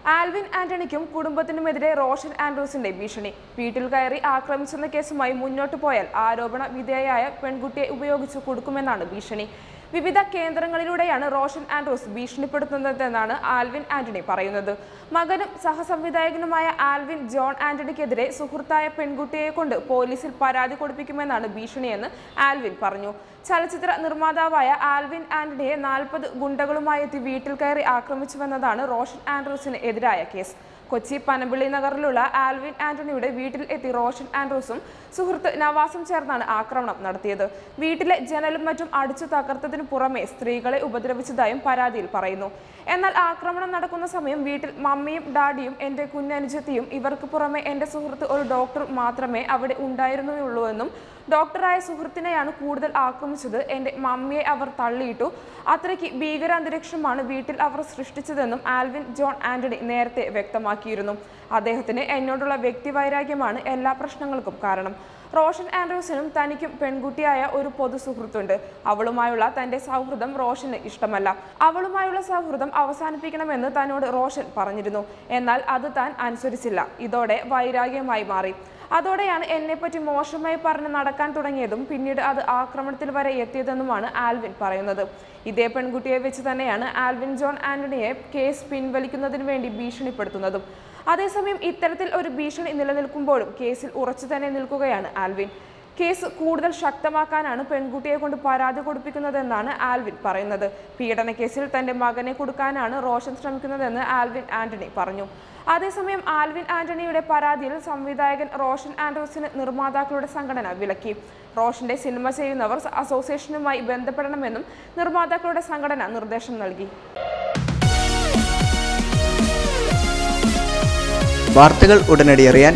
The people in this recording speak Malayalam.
ആൽവിൻ ആന്റണിക്കും കുടുംബത്തിനുമെതിരെ റോഷൻ ആൻഡ്രൂസിന്റെ ഭീഷണി വീട്ടിൽ കയറി ആക്രമിച്ചെന്ന കേസുമായി മുന്നോട്ടു പോയാൽ ആരോപണ വിധേയയായ പെൺകുട്ടിയെ ഉപയോഗിച്ച് കൊടുക്കുമെന്നാണ് ഭീഷണി വിവിധ കേന്ദ്രങ്ങളിലൂടെയാണ് റോഷൻ ആൻഡ്രൂസ് ഭീഷണിപ്പെടുത്തുന്നതെന്നാണ് ആൽവിൻ ആന്റണി പറയുന്നത്. മകനും സഹസംവിധായകനുമായ ആൽവിൻ ജോൺ ആന്റണിക്കെതിരെ സുഹൃത്തായ പെൺകുട്ടിയെ കൊണ്ട് പോലീസിൽ പരാതി കൊടുപ്പിക്കുമെന്നാണ് ഭീഷണിയെന്ന് ആൽവിൻ പറഞ്ഞു. ചലച്ചിത്ര നിർമ്മാതാവായ ആൽവിൻ ആന്റണിയെ നാൽപ്പത് ഗുണ്ടകളുമായി എത്തി വീട്ടിൽ കയറി ആക്രമിച്ചുവെന്നതാണ് റോഷൻ ആൻഡ്രൂസിന് എതിരായ കേസ്. കൊച്ചി പനമ്പിള്ളി നഗറിലുള്ള ആൽവിൻ ആന്റണിയുടെ വീട്ടിൽ എത്തി റോഷൻ ആൻഡ്രൂസും സുഹൃത്ത് നവാസും ചേർന്നാണ് ആക്രമണം നടത്തിയത്. വീട്ടിലെ ജനലും മറ്റും അടിച്ചു തകർത്തതിനു പുറമെ സ്ത്രീകളെ ഉപദ്രവിച്ചതായും പരാതിയിൽ പറയുന്നു. എന്നാൽ ആക്രമണം നടക്കുന്ന സമയം വീട്ടിൽ മമ്മിയും ഡാഡിയും എന്റെ കുഞ്ഞനുജത്തിയും ഇവർക്ക് പുറമെ എന്റെ സുഹൃത്ത് ഒരു ഡോക്ടർ മാത്രമേ അവിടെ ഉണ്ടായിരുന്നുള്ളൂവെന്നും ഡോക്ടറായ സുഹൃത്തിനെയാണ് കൂടുതൽ ആക്രമിച്ചത്. എന്റെ മമ്മിയെ അവർ തള്ളിയിട്ടു. അത്രയ്ക്ക് ഭീകരാന്തരീക്ഷമാണ് വീട്ടിൽ അവർ സൃഷ്ടിച്ചതെന്നും ആൽവിൻ ജോൺ ആന്റണി നേരത്തെ വ്യക്തമാക്കിയിരുന്നു. അദ്ദേഹത്തിന് എന്നോടുള്ള വ്യക്തിവൈരാഗ്യമാണ് എല്ലാ പ്രശ്നങ്ങൾക്കും കാരണം. റോഷൻ ആൻഡ്രൂസിനും തനിക്കും പെൺകുട്ടിയായ ഒരു പൊതു സുഹൃത്തുണ്ട്. അവളുമായുള്ള തന്റെ സൗഹൃദം റോഷന് ഇഷ്ടമല്ല. അവളുമായുള്ള സൗഹൃദം അവസാനിപ്പിക്കണമെന്ന് തന്നോട് റോഷൻ പറഞ്ഞിരുന്നു. എന്നാൽ അത് താൻ അനുസരിച്ചില്ല. ഇതോടെ വൈരാഗ്യമായി മാറി. അതോടെയാണ് എന്നെപ്പറ്റി മോശമായി പറഞ്ഞ് നടക്കാൻ തുടങ്ങിയതും പിന്നീട് അത് ആക്രമണത്തിൽ വരെ എത്തിയതെന്നുമാണ് ആൽവിൻ പറയുന്നത്. ഇതേ പെൺകുട്ടിയെ വെച്ച് തന്നെയാണ് ആൽവിൻ ജോൺ ആന്റണിയെ കേസ് പിൻവലിക്കുന്നതിന് വേണ്ടി ഭീഷണിപ്പെടുത്തുന്നതും. അതേസമയം ഇത്തരത്തിൽ ഒരു ഭീഷണി നിലനിൽക്കുമ്പോഴും കേസിൽ ഉറച്ചു തന്നെ നിൽക്കുകയാണ് ആൽവിൻ. കേസ് കൂടുതൽ ശക്തമാക്കാനാണ് പെൺകുട്ടിയെ കൊണ്ട് പരാതി കൊടുപ്പിക്കുന്നതെന്നാണ് ആൽവിൻ പറയുന്നത്. പീഡനക്കേസിൽ കേസിൽ തന്റെ മകനെ കൊടുക്കാനാണ് റോഷൻ ശ്രമിക്കുന്നതെന്ന് ആൽവിൻ ആന്റണി പറഞ്ഞു. അതേസമയം ആൽവിൻ ആന്റണിയുടെ പരാതിയിൽ സംവിധായകൻ റോഷൻ ആൻഡ്രൂസിന് നിർമ്മാതാക്കളുടെ സംഘടന വിലക്കി. റോഷന്റെ സിനിമ ചെയ്യുന്നവർ അസോസിയേഷനുമായി ബന്ധപ്പെടണമെന്നും നിർമ്മാതാക്കളുടെ സംഘടന നിർദ്ദേശം നൽകി. വാർത്തകൾ ഉടനടി അറിയാൻ